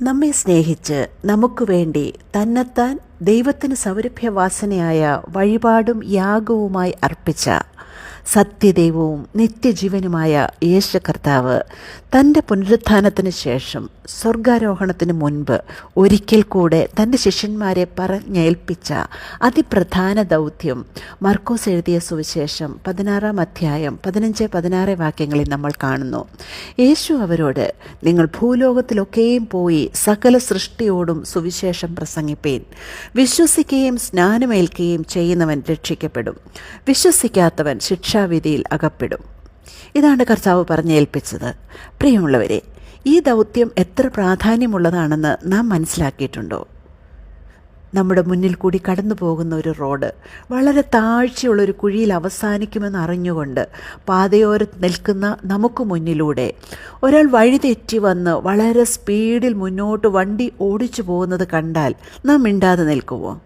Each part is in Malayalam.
നമ്മെ സ്നേഹിച്ച് നമുക്ക് വേണ്ടി തന്നെത്താൻ ദൈവത്തിന് സൗരഭ്യവാസനയായ വഴിപാടും യാഗവുമായി അർപ്പിച്ച സത്യദൈവവും നിത്യജീവനുമായ യേശു കർത്താവ് തന്റെ പുനരുത്ഥാനത്തിന് ശേഷം സ്വർഗാരോഹണത്തിന് മുൻപ് ഒരിക്കൽ കൂടെ തന്റെ ശിഷ്യന്മാരെ പറഞ്ഞേൽപ്പിച്ച അതിപ്രധാന ദൗത്യം മർക്കോസ് എഴുതിയ സുവിശേഷം പതിനാറാം അധ്യായം പതിനഞ്ച് പതിനാറ് വാക്യങ്ങളിൽ നമ്മൾ കാണുന്നു. യേശു അവരോട് നിങ്ങൾ ഭൂലോകത്തിലൊക്കെയും പോയി സകല സൃഷ്ടിയോടും സുവിശേഷം പ്രസംഗിപ്പീൻ. വിശ്വസിക്കുകയും സ്നാനമേൽക്കുകയും ചെയ്യുന്നവൻ രക്ഷിക്കപ്പെടും. വിശ്വസിക്കാത്തവൻ ശിക്ഷാവിധിയിൽ അകപ്പെടും. ഇതാണ് കർത്താവ് പറഞ്ഞേൽപ്പിച്ചത്. പ്രിയമുള്ളവരെ ഈ ദൗത്യം എത്ര പ്രാധാന്യമുള്ളതാണെന്ന് നാം മനസ്സിലാക്കിയിട്ടുണ്ടോ? നമ്മുടെ മുന്നിൽ കൂടി കടന്നു പോകുന്ന ഒരു റോഡ്. വളരെ താഴ്ചയുള്ള ഒരു കുഴിയിൽ അവസാനിക്കുമെന്ന് അറിഞ്ഞുകൊണ്ട് പാതയോരത്ത് നിൽക്കുന്ന നമുക്ക് മുന്നിലൂടെ ഒരാൾ വഴി തെറ്റി വന്ന് വളരെ സ്പീഡിൽ മുന്നോട്ട് വണ്ടി ഓടിച്ചു പോകുന്നത് കണ്ടാൽ നാം മിണ്ടാതെ നിൽക്കുമോ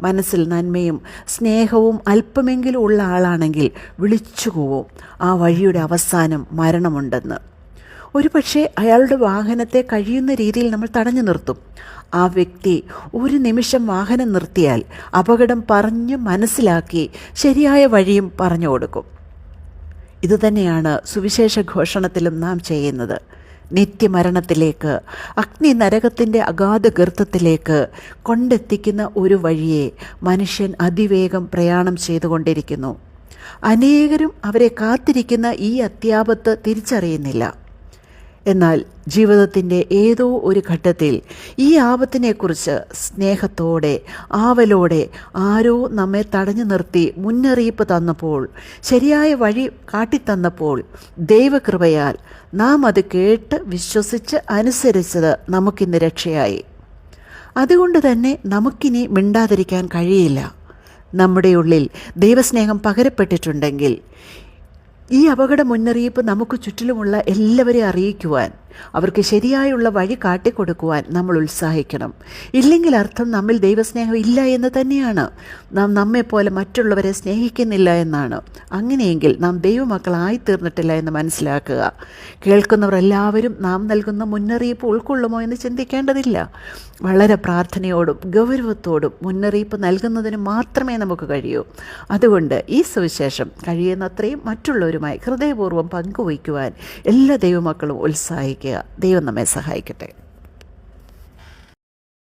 മനസ്സിൽ നന്മയും സ്നേഹവും അല്പമെങ്കിലും ഉള്ള ആളാണെങ്കിൽ വിളിച്ചു പോവും ആ വഴിയുടെ അവസാനം മരണമുണ്ടെന്ന്. ഒരു പക്ഷേ അയാളുടെ വാഹനത്തെ കഴിയുന്ന രീതിയിൽ നമ്മൾ തടഞ്ഞു നിർത്തും. ആ വ്യക്തി ഒരു നിമിഷം വാഹനം നിർത്തിയാൽ അപകടം പറഞ്ഞ് മനസ്സിലാക്കി ശരിയായ വഴിയും പറഞ്ഞു കൊടുക്കും. ഇതുതന്നെയാണ് സുവിശേഷ ഘോഷണത്തിലും നാം ചെയ്യുന്നത്. നിത്യമരണത്തിലേക്ക് അഗ്നി നരകത്തിന്റെ അഗാധ ഗർത്തത്തിലേക്ക് കൊണ്ടെത്തിക്കുന്ന ഒരു വഴിയെ മനുഷ്യൻ അതിവേഗം പ്രയാണം ചെയ്തുകൊണ്ടിരിക്കുന്നു. അനേകരും അവരെ കാത്തിരിക്കുന്ന ഈ അത്യാപത്ത് തിരിച്ചറിയുന്നില്ല. എന്നാൽ ജീവിതത്തിന്റെ ഏതോ ഒരു ഘട്ടത്തിൽ ഈ ആപത്തിനെക്കുറിച്ച് സ്നേഹത്തോടെ ആവലോടെ ആരോ നമ്മെ തടഞ്ഞു നിർത്തി മുന്നറിയിപ്പ് തന്നപ്പോൾ ശരിയായ വഴി കാട്ടിത്തന്നപ്പോൾ ദൈവകൃപയാൽ നാം അത് കേട്ട് വിശ്വസിച്ച് അനുസരിച്ചത് നമുക്കിന്ന് രക്ഷയായി. അതുകൊണ്ട് തന്നെ നമുക്കിനി മിണ്ടാതിരിക്കാൻ കഴിയില്ല. നമ്മുടെ ഉള്ളിൽ ദൈവസ്നേഹം പകരപ്പെട്ടിട്ടുണ്ടെങ്കിൽ ഈ അപകട മുന്നറിയിപ്പ് നമുക്ക് ചുറ്റിലുമുള്ള എല്ലാവരെയും അറിയിക്കുവാൻ അവർക്ക് ശരിയായുള്ള വഴി കാട്ടിക്കൊടുക്കുവാൻ നമ്മൾ ഉത്സാഹിക്കണം. ഇല്ലെങ്കിൽ അർത്ഥം നമ്മിൽ ദൈവസ്നേഹം ഇല്ല എന്ന് തന്നെയാണ്. നാം നമ്മെപ്പോലെ മറ്റുള്ളവരെ സ്നേഹിക്കുന്നില്ല എന്നാണ്. അങ്ങനെയെങ്കിൽ നാം ദൈവമക്കളായി തീർന്നിട്ടില്ല എന്ന് മനസ്സിലാക്കുക. കേൾക്കുന്നവർ എല്ലാവരും നാം നൽകുന്ന മുന്നറിയിപ്പ് ഉൾക്കൊള്ളുമോ എന്ന് ചിന്തിക്കേണ്ടതില്ല. വളരെ പ്രാർത്ഥനയോടും ഗൗരവത്തോടും മുന്നറിയിപ്പ് നൽകുന്നതിന് മാത്രമേ നമുക്ക് കഴിയൂ. അതുകൊണ്ട് ഈ സുവിശേഷം കഴിയുന്നത്രയും മറ്റുള്ളവരുമായി ഹൃദയപൂർവം പങ്കുവയ്ക്കുവാൻ എല്ലാ ദൈവമക്കളും ഉത്സാഹിക്കുക ദൈവം നമ്മെ സഹായിക്കട്ടെ.